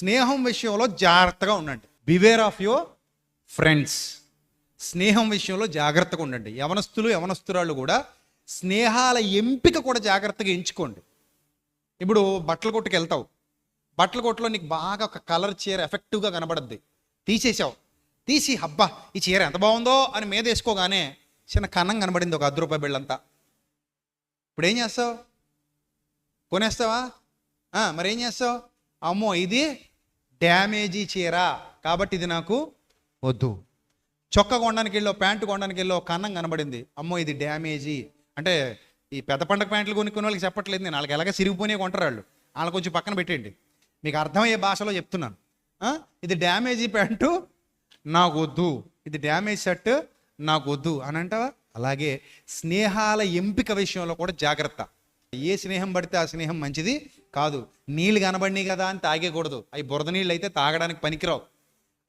స్నేహం విషయంలో జాగ్రత్తగా ఉండండి. బివేర్ ఆఫ్ యువర్ ఫ్రెండ్స్ స్నేహం విషయంలో జాగ్రత్తగా ఉండండి. యవనస్తులు యవనస్తురాళ్ళు కూడా స్నేహాల ఎంపిక కూడా జాగ్రత్తగా ఎంచుకోండి. ఇప్పుడు బట్టల కొట్టుకు వెళ్తావు. బట్టల కొట్టులో నీకు బాగా ఒక కలర్ చీర ఎఫెక్టివ్గా కనబడద్ది. తీసేసావు. తీసి అబ్బా ఈ చీర ఎంత బాగుందో అని మీద వేసుకోగానే చిన్న కన్నం కనబడింది ఒక అర్ధ రూపాయి బిళ్ళంతా. ఇప్పుడు ఏం చేస్తావు? కొనేస్తావా? మరేం మరి ఏం చేస్తావు? అమ్మో ఇది డ్యామేజీ చీర. కాబట్టి ఇది నాకు వద్దు. చొక్కా కొనడానికి వెళ్ళో ప్యాంటు కొనడానికి వెళ్ళో కన్నం కనబడింది. అమ్మో ఇది డ్యామేజీ. అంటే ఈ పెద్ద పండగ ప్యాంట్లు కొనుక్కునే వాళ్ళకి చెప్పట్లేదు నేను. వాళ్ళకి ఎలాగ సిరిగిపోయి కొంటారు వాళ్ళు. వాళ్ళని కొంచెం పక్కన పెట్టేయండి. మీకు అర్థమయ్యే భాషలో చెప్తున్నాను. ఇది డ్యామేజీ ప్యాంటు నాకు వద్దు. ఇది డ్యామేజ్ షర్ట్ నాకు వద్దు. అని అంటావా? అలాగే స్నేహాల ఎంపిక విషయంలో కూడా జాగ్రత్త. ఏ స్నేహం పడితే ఆ స్నేహం మంచిది. కాదు నీళ్ళు కనబడినాయి కదా అని తాగేకూడదు. అవి బురద నీళ్ళు అయితే తాగడానికి పనికిరావు.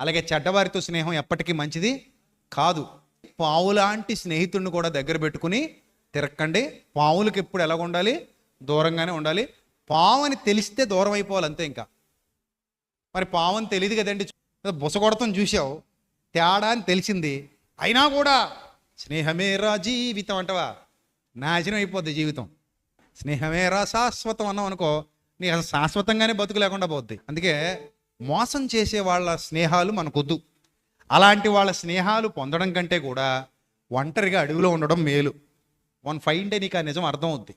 అలాగే చెడ్డవారితో స్నేహం ఎప్పటికీ మంచిది కాదు. పావులాంటి స్నేహితుడిని కూడా దగ్గర పెట్టుకుని తిరక్కండి. పావులకు ఎప్పుడు ఎలా ఉండాలి? దూరంగానే ఉండాలి. పావు అని తెలిస్తే దూరం అయిపోవాలి అంతే ఇంకా. మరి పావు అని తెలియదు కదండి. బుసగొడతం చూసావు తేడా అని తెలిసింది. అయినా కూడా స్నేహమేరా జీవితం అంటవా? నాశనం అయిపోద్ది జీవితం. స్నేహమేరా శాశ్వతం అన్నాం అనుకో నీకు అసలు శాశ్వతంగానే బతుకు లేకుండా పోద్ది. అందుకే మోసం చేసే వాళ్ళ స్నేహాలు మనకొద్దు. అలాంటి వాళ్ళ స్నేహాలు పొందడం కంటే కూడా ఒంటరిగా అడవిలో ఉండడం మేలు. వన్ ఫైండ్ డే నీకు ఆ నిజం అర్థం అవుద్ది